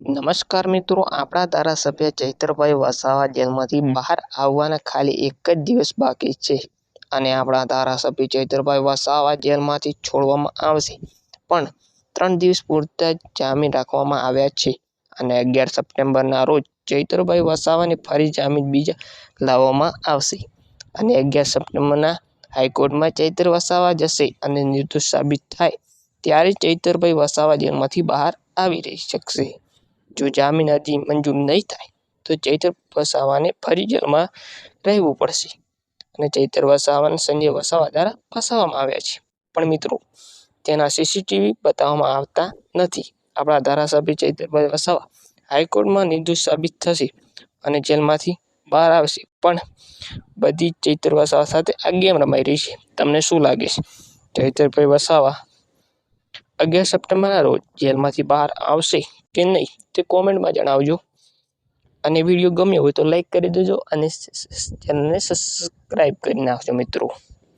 નમસ્કાર મિત્રો, આપણા ધારાસભ્ય ચૈતરભાઈ વસાવા જેલમાંથી બહાર આવવાના ખાલી એક જ દિવસ બાકી છે અને આપણા ધારાસભ્ય ચૈતરભાઈ વસાવા જેલમાંથી છોડવામાં આવશે. પણ ત્રણ દિવસ પૂરતા જામીન રાખવામાં આવ્યા છે અને અગિયાર સપ્ટેમ્બરના રોજ ચૈતરભાઈ વસાવાને ફરી જામીન બીજા લાવવામાં આવશે અને અગિયાર સપ્ટેમ્બરના હાઈકોર્ટમાં ચૈતર વસાવા જશે અને નિર્દોષ સાબિત થાય ત્યારે ચૈતરભાઈ વસાવા જેલમાંથી બહાર આવી રહી શકશે. જો જામીન અરજી મંજૂર નહીં થાય, તો ચૈતર વસાવાને ફરી જેલમાં રહેવું પડશે અને ચૈતર વસાવાને સંજય વસાવા દ્વારા ફસાવવામાં આવ્યા છે. પણ મિત્રો, તેના સીસીટીવી બતાવવામાં આવતા નથી. આપણા ધારાસભ્ય ચૈતરભાઈ વસાવા હાઈકોર્ટમાં નિર્દોષ સાબિત થશે અને જેલમાંથી બહાર આવશે. પણ બધી ચૈતર વસાવા સાથે આ ગેમ રમાઈ રહી છે. તમને શું લાગે છે? ચૈતરભાઈ વસાવા અગિયાર સપ્ટેમ્બરના રોજ જેલમાંથી બહાર આવશે કે નહીં તે કોમેન્ટમાં જણાવજો. અને વીડિયો ગમ્યો હોય તો લાઈક કરી દેજો અને ચેનલને સબસ્ક્રાઈબ કરી નાખજો મિત્રો.